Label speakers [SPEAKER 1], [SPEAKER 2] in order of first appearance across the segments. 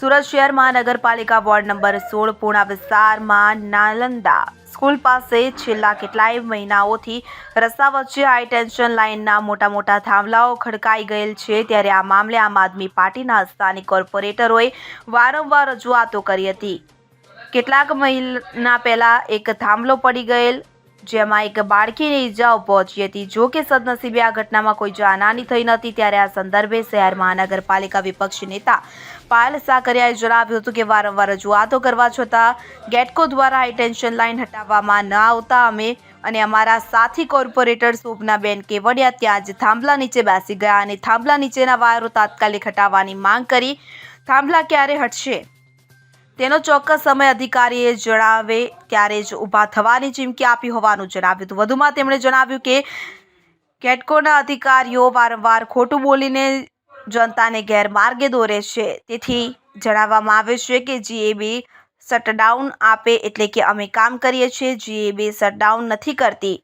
[SPEAKER 1] સુરત શહેરમાં નગરપાલિકા ward number સોળ પૂર્ણા વિસ્તારમાં નાલંદા સ્કૂલ પાસે છેલ્લા કેટલાય મહિનાઓથી રસ્તા વચ્ચે હાઈ ટેન્શન લાઇનના મોટા મોટા થાંભલાઓ ખડકાઈ ગયેલ છે. ત્યારે આ મામલે આમ આદમી પાર્ટીના સ્થાનિક કોર્પોરેટરોએ વારંવાર રજૂઆતો કરી હતી. કેટલાક મહિના પહેલા એક થાંભલો પડી ગયેલ, જેમાં એક બાળકીને ઈજાઓ પહોંચી હતી. જો કે સદનસીબે આ ઘટનામાં કોઈ જાનહાની થઈ નથી ત્યારે આ સંદર્ભે શહેર મહાનગરપાલિકા વિપક્ષી નેતા પાયલ સાકરિયાએ જણાવ્યું હતું કે વારંવાર રજૂઆતો કરવા છતાં ગેટકો દ્વારા હાઈટેન્શન લાઇન હટાવવામાં ન આવતા અમે અને અમારા સાથી કોર્પોરેટર શોભનાબેન કેવડિયા ત્યાં જ થાંભલા નીચે બેસી ગયા અને થાંભલા નીચેના વાયરો તાત્કાલિક હટાવવાની માંગ કરી. થાંભલા ક્યારે હટશે? તેનો ચોક્કસ સમય અધિકારીએ જણાવે ત્યારે જ ઊભા થવાની ચીમકી આપી હોવાનું જણાવ્યું હતું. વધુમાં તેમણે જણાવ્યું કે કેટકોના અધિકારીઓ વારંવાર ખોટું બોલીને જનતાને ગેરમાર્ગે દોરે છે. તેથી જણાવવામાં આવે છે કે જીએબી શટડાઉન આપે એટલે કે અમે કામ કરીએ છીએ. જીએબી શટડાઉન નથી કરતી.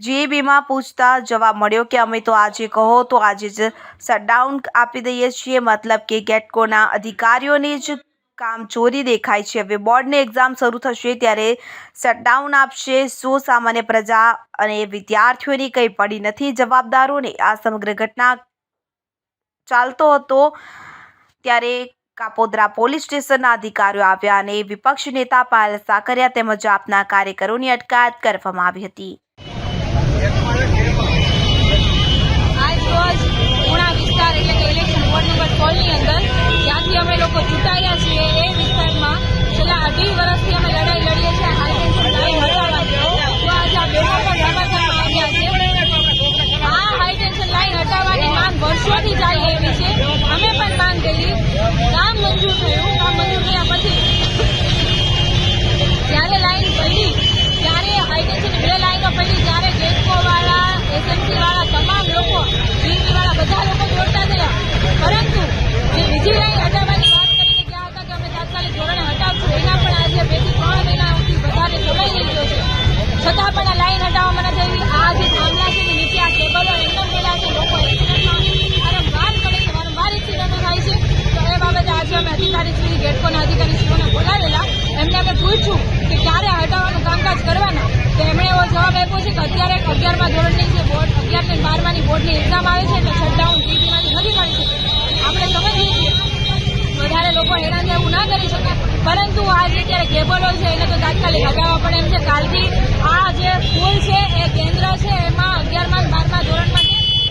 [SPEAKER 1] જીએબીમાં પૂછતા જવાબ મળ્યો કે અમે તો આજે કહો તો આજે જ શટડાઉન આપી દઈએ છીએ. મતલબ કે ગેટકોના અધિકારીઓની જ કામ ચોરી દેખાય છે. હવે બોર્ડની એક્ઝામ શરૂ થશે ત્યારે શટડાઉન આપશે. શું સામાન્ય પ્રજા અને વિદ્યાર્થીઓની કંઈ પડી નથી જવાબદારોને. આ સમગ્ર ઘટના ચાલતો હતો. ત્યારે કાપોદ્રા પોલીસ સ્ટેશનના અધિકારીઓ આવ્યા અને વિપક્ષ નેતા પાયલ સાકરિયા તેમજ આપના કાર્યકરોની અટકાયત કરવામાં આવી હતી.
[SPEAKER 2] ચૂંટાયા છીએ એ વિસ્તારમાં છેલ્લા અઢી વર્ષથી અમે લડાઈ લડીએ છીએ હાઈ ટેન્શન લાઈન હટાવવાની તો આજે આ બેનો પણ રમાડવામાં આવ્યા છે આ હાઈ ટેન્શન લાઈન હટાવવાની માંગ વર્ષોથી ચાલી એવી છે અમે પણ માંગ કરી કામ મંજૂર થયું કામ મંજૂર થયા પછી જ્યારે લાઈન પડી ત્યારે હાઈટેન્શનની બે લાઈનો પડી ત્યારે ગેટકો વાળા એસએમસી વાળા તમામ લોકો જીપી વાળા બધા લોકો દોડતા થયા પરંતુ જે બીજી લાઈન હટાવવાની વાત કરીને ગયા હતા કે અમે તાત્કાલિક ધોરણે હટાવશું એના પણ આજે બેથી ત્રણ મહિનાથી વધારે સમય લઈ ગયો છે છતાં પણ આ લાઈન હટાવવામાં નથી આવી આ જે થાંભલા છે એની નીચે આ કેબલો એકદમ પેલા છે લોકો એક્સિડન્ટમાં વારંવાર કરે છે વારંવાર એક્સિડન્ટો થાય છે તો એ બાબતે આજે અમે અધિકારી શ્રી ગેટકોના અધિકારી શ્રીઓને બોલાવેલા એમને અમે પૂછ્યું કે ક્યારે હટાવવાનું કામકાજ કરવાના તો એમણે એવો જવાબ આપ્યો છે કે અત્યારે અગિયારમા ધોરણની જે બોર્ડ અગિયાર બારમાની બોર્ડની એક્ઝામ આવે છે એટલે શટડાઉન ટીવીમાંથી નથી મળી છે. આપણે સમજીએ છીએ. વધારે લોકો હેરાન એવું ના કરી શકે પરંતુ આ જે અત્યારે કેબલો છે, એને તો તાત્કાલિક હટાવવા પડે એમ છે. કાલથી આ જે સ્કૂલ છે, એ કેન્દ્ર છે, એમાં અગિયારમાં બારમાં ધોરણમાં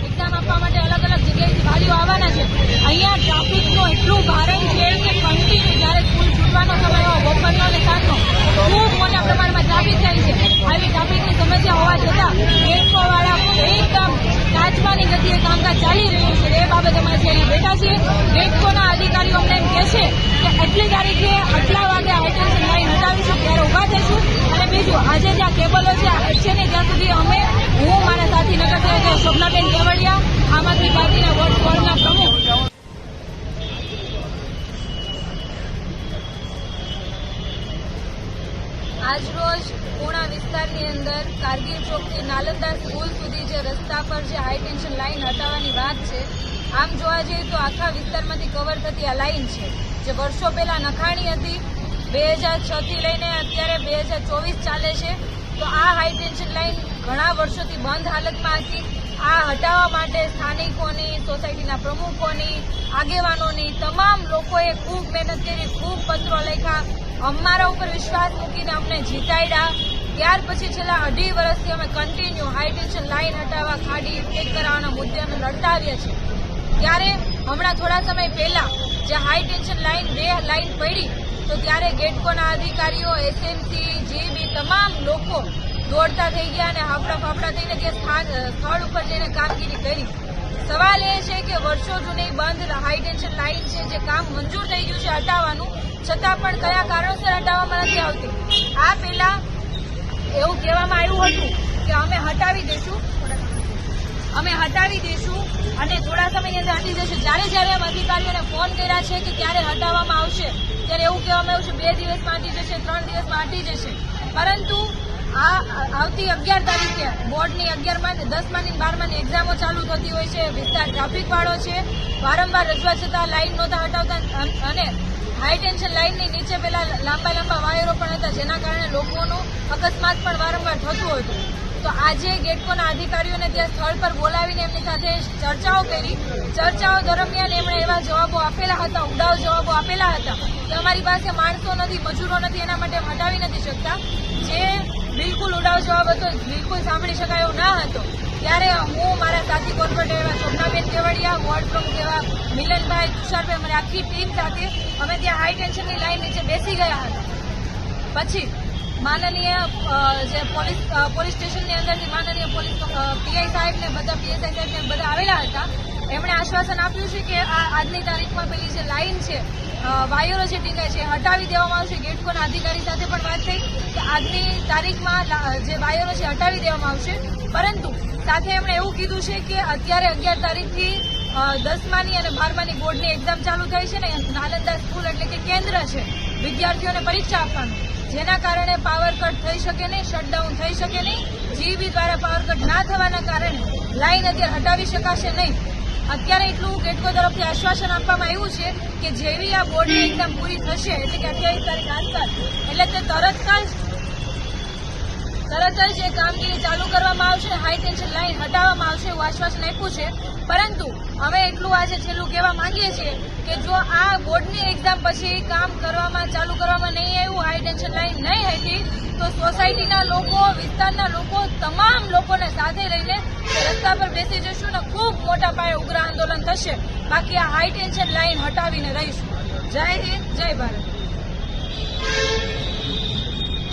[SPEAKER 2] એક્ઝામ આપવા માટે અલગ અલગ જગ્યાએથી વાલીઓ આવવાના છે. અહીંયા ટ્રાફિકનું એટલું ભારણ છે કે કન્ટિન્યુ જ્યારે સ્કૂલ છૂટવાનો સમય હોય બપોરનો અને સાંજનો ખૂબ મોટા પ્રમાણમાં ટ્રાફિક થાય છે આવી ટ્રાફિકની સમસ્યા હોવા છતાં ગેટકોવાળા એકદમ કાચવાની ગતિએ કામકાજ ચાલી રહ્યું છે. એ બાબતે અમે આજે અહીંયા બેઠા છીએ. ગેટકોના અધિકારીઓ અમને કહે છે કે એટલી તારીખે આટલા વાગે હાઈટેન્શન લાઈન હટાવીશું ત્યારે ઊભા થઈશું? અને બીજું, આજે જ્યાં કેબલો છે છે ને ત્યાં સુધી અમે, હું, મારા સાથી નગરસેવક શોભનાબેન કેવડિયા, આમ આદમી વોર્ડ વોર્ડના પ્રમુખ આજરોજ પૂણા વિસ્તારની અંદર કારગીલ ચોકથી નાલંદા સ્કૂલ સુધી જે રસ્તા પર જે હાઈ ટેન્શન લાઈન હટાવવાની વાત છે, આમ જોવા જઈએ તો આખા વિસ્તારમાંથી કવર થતી આ લાઇન છે. જે વર્ષો પહેલા નખાણી હતી, બે હજાર છથી લઈને અત્યારે બે હજાર ચોવીસ ચાલે છે. તો આ હાઈ ટેન્શન લાઇન ઘણા વર્ષોથી બંધ હાલતમાં હતી. આ હટાવવા માટે સ્થાનિકોની સોસાયટીના પ્રમુખોની, આગેવાનોની તમામ લોકોએ ખૂબ મહેનત કરી, ખૂબ પત્રો લખ્યા. અમારા ઉપર વિશ્વાસ મૂકીને અમને જીતાડ્યા. ત્યાર પછી છેલ્લા અઢી વર્ષથી અમે કન્ટિન્યુ હાઈ ટેન્શન લાઈન હટાવવા, ખાડી ચેક કરાવવાના મુદ્દે અમે લડતા આવ્યા છીએ. ત્યારે હમણાં થોડા સમય પહેલા જે હાઈ ટેન્શન લાઈન બે લાઈન પડી, તો ત્યારે ગેટકોના અધિકારીઓ એસએમસી જીબી તમામ લોકો દોડતા થઈ ગયા અને હાફડા ફાફડા થઈને જે સ્થળ ઉપર જઈને કામગીરી કરી. સવાલ એ છે કે વર્ષો જૂની બંધ હાઈ ટેન્શન લાઈન છે, જે કામ મંજૂર થઈ ગયું છે હટાવવાનું, છતાં પણ કયા કારણોસર હટાવવામાં નથી આવતી? આ પહેલા એવું કહેવામાં આવ્યું હતું કે અમે હટાવી દઈશું અમે હટાવી દઈશું અને થોડા સમયની અંદર હટી જશે. જ્યારે જ્યારે અમે અધિકારીઓને ફોન કર્યા છે કે ક્યારે હટાવવામાં આવશે, ત્યારે એવું કહેવામાં આવ્યું છે, બે દિવસમાં હટી જશે, ત્રણ દિવસમાં હટી જશે. પરંતુ આ આવતી અગિયાર તારીખે, બોર્ડની અગિયારમાં દસમાની બારમાની એક્ઝામો ચાલુ થતી હોય છે, વિસ્તાર ટ્રાફિક વાળો છે. વારંવાર રજૂઆત છતાં લાઇન નહોતા હટાવતા અને હાઈ ટેન્શન લાઇનની નીચે પેલા લાંબા લાંબા વાયરો પણ હતા, જેના કારણે લોકોનું અકસ્માત પણ વારંવાર થતું હતું. તો આજે ગેટકોના અધિકારીઓને ત્યાં સ્થળ પર બોલાવીને એમની સાથે ચર્ચાઓ કરી. ચર્ચાઓ દરમિયાન એમણે એવા જવાબો આપેલા હતા, ઉડાવ જવાબો આપેલા હતા. કે અમારી પાસે માણસો નથી, મજૂરો નથી, એના માટે હટાવી નથી શકતા. જે બિલકુલ ઉડાવ જવાબ હતો બિલકુલ સાંભળી શકાય ના હતો. ત્યારે હું મારા સાથી કોર્પોરેટર એવા શોભનાબેન કેવડિયા વોર્ડ પ્રમુખ એવા મિલનભાઈ તુષારભાઈ, અમારી આખી ટીમ સાથે અમે ત્યાં હાઈ ટેન્શનની લાઈન નીચે બેસી ગયા હતા. પછી માનનીય જે પોલીસ પોલીસ સ્ટેશનની અંદરથી માનનીય પોલીસ પીઆઈ સાહેબને બધા પીએસઆઈ સાહેબને બધા આવેલા હતા. એમણે આશ્વાસન આપ્યું છે કે આ આજની તારીખમાં પેલી જે લાઈન છે વાયરો જે ટીંગાય છે, હટાવી દેવામાં આવશે. ગેટકોના અધિકારી સાથે પણ વાત થઈ કે આજની તારીખમાં જે વાયરો છે હટાવી દેવામાં આવશે. પરંતુ સાથે એમણે એવું કીધું છે કે અત્યારે અગિયાર તારીખથી દસમાની અને બારમાની બોર્ડની એક્ઝામ ચાલુ થઈ છે ને નાલંદા સ્કૂલ એટલે કે કેન્દ્ર છે વિદ્યાર્થીઓને પરીક્ષા આપવાનું. જેના કારણે પાવર કટ થઈ શકે નહીં શટડાઉન થઈ શકે નહીં જીબી દ્વારા પાવર કટ ના થવાના કારણે લાઈન અત્યારે હટાવી શકાશે નહીં. અત્યારે એટલું ગેટકો તરફથી આશ્વાસન આપવામાં આવ્યું છે કે જેવી આ બોર્ડની એક્ઝામ પૂરી થશે, એટલે કે અઠ્યાવીસ તારીખ આસપાસ, એટલે તે તરત જ તરત જ એ કામગીરી ચાલુ કરવામાં આવશે. હાઈ ટેન્શન લાઈન હટાવવામાં આવશે એવું આશ્વાસન આપ્યું છે. પરંતુ અમે એટલું આજે છેલ્લું કહેવા માંગીએ છીએ કે જો આ બોર્ડની એક્ઝામ પછી કામ કરવામાં ચાલુ કરવામાં નહીં આવ્યું હાઈ ટેન્શન લાઈન નહીં હતી તો સોસાયટીના લોકો, વિસ્તારના લોકો, તમામ લોકોને સાથે લઈને રસ્તા પર બેસી જશું ને ખૂબ મોટા પાયે ઉગ્ર આંદોલન થશે. બાકી આ હાઈ ટેન્શન લાઈન હટાવીને રહીશું. જય હિન્દ, જય ભારત.